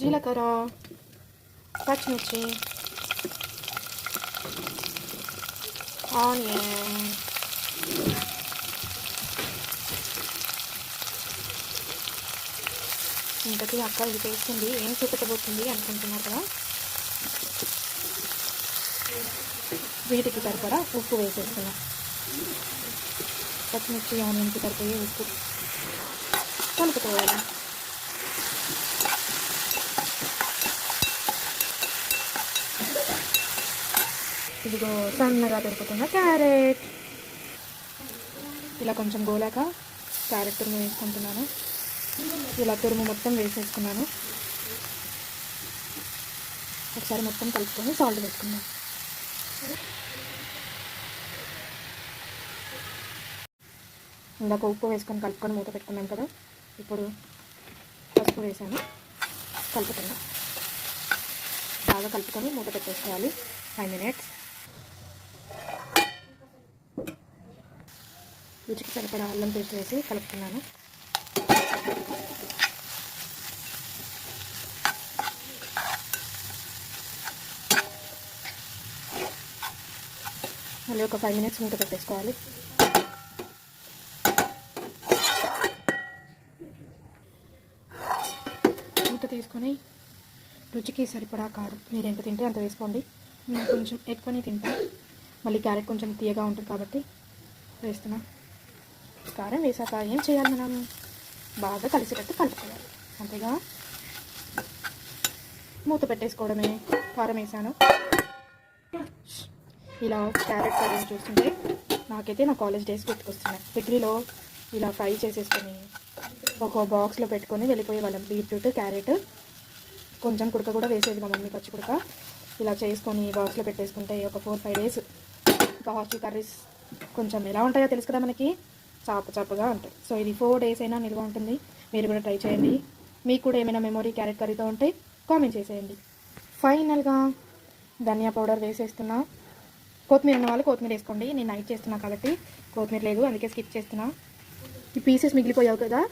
జీలకర్ర పచ్చిమిర్చి ఆనియన్ ఇంతకీ అక్క ఇది చేస్తుంది ఏం చూపెట్టబోతుంది అనుకుంటున్నారు కదా వీటికి సరిపడా ఉప్పు వేసేస్తున్నా పచ్చిమిర్చి ఆనియన్కి సరిపోయే ఉప్పు కలుపుకోవాలి ఇదిగో సన్నగా దొరుకుతున్న క్యారెట్. ఇలా కొంచెం గోలాక క్యారెట్ తురుము వేసుకుంటున్నాను. ఇలా తురుము మొత్తం వేసేసుకున్నాను. ఒకసారి మొత్తం కలుపుకొని సాల్ట్ వేసుకున్నాను ఇందాక ఉప్పు వేసుకొని కలుపుకొని మూత పెట్టుకున్నాం కదా ఇప్పుడు పసుపు వేసాను. కలుపుతున్నాను బాగా కలుపుకొని మూత పెట్టేసుకోవాలి. Five minutes. రుచికి సరిపడా అల్లం పేస్ట్ వేసి కలుపుతున్నాను. మళ్ళీ ఒక ఫైవ్ మినిట్స్ మూత పెట్టేసుకోవాలి. మూత తీసుకొని రుచికి సరిపడా కారం. మీరు ఎంత తింటే అంత వేసుకోండి. నేను కొంచెం ఎక్కువనే తింటాను మళ్ళీ క్యారెట్ కొంచెం తీయగా ఉంటుంది కాబట్టి వేస్తున్నాను కారం వేసాక ఏం చేయాలి మనం? బాగా కలిసేటట్టు కలుపుకోవాలి అంతేగా? మూత పెట్టేసుకోవడమే కారం వేసాను. ఇలా క్యారెట్ కర్రీ చూస్తుంటే నాకైతే నా కాలేజ్ డేస్ గుర్తుకొస్తున్నాయి. డిగ్రీలో ఇలా ఫ్రై చేసేసుకొని ఒక బాక్స్లో పెట్టుకొని వెళ్ళిపోయే వాళ్ళం బీట్రూట్ క్యారెట్ కొంచెం కుడక కూడా వేసేది మా మమ్మీ పచ్చి కుడక. ఇలా చేసుకొని బాక్స్లో పెట్టేసుకుంటే ఒక ఫోర్ ఫైవ్ డేస్ ఇంకా హాస్టల్ కర్రీస్ కొంచెం ఎలా ఉంటాయో తెలుసు కదా మనకి? చాప చాపగా సో ఇది ఫోర్ డేస్ అయినా నిల్వ ఉంటుంది. మీరు కూడా ట్రై చేయండి. మీకు కూడా ఏమైనా మెమొరీ క్యారెట్ కర్రీతో ఉంటే కామెంట్ చేసేయండి. ఫైనల్గా ధనియా పౌడర్ వేసేస్తున్నా. కొత్తిమీర ఉన్న వాళ్ళు కొత్తిమీర వేసుకోండి. నేను నైట్ చేస్తున్నా కాబట్టి కొత్తిమీర లేదు. అందుకే స్కిప్ చేస్తున్నా. ఈ పీసెస్ మిగిలిపోయావు కదా?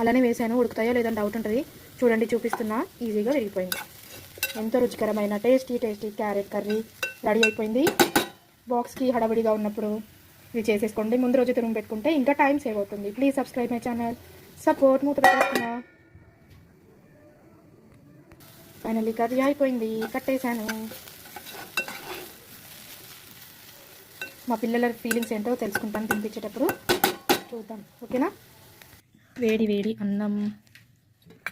అలానే వేసాను. ఉడుకుతాయో లేదని డౌట్ ఉంటుంది. చూడండి చూపిస్తున్నా. ఈజీగా విరిగిపోయింది. ఎంతో రుచికరమైన tasty tasty carrot curry ready అయిపోయింది. బాక్స్కి హడావిడిగా ఉన్నప్పుడు ఇది చేసేసుకోండి. ముందు రోజు తురుము పెట్టుకుంటే ఇంకా టైం సేవ్ అవుతుంది. Please subscribe my channel support మూత పెట్టేస్తున్నా ఫైనల్లీ కర్రీ అయిపోయింది. కట్టేశాను. మా పిల్లల ఫీలింగ్స్ ఏంటో తెలుసుకుంటాను తినిపించేటప్పుడు. చూద్దాం. ఓకేనా? వేడి వేడి అన్నం.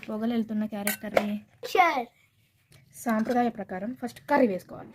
పొగలు వెళ్తున్న క్యారెట్ కర్రీ. షూర్ సాంప్రదాయ ప్రకారం ఫస్ట్ కర్రీ వేసుకోవాలి.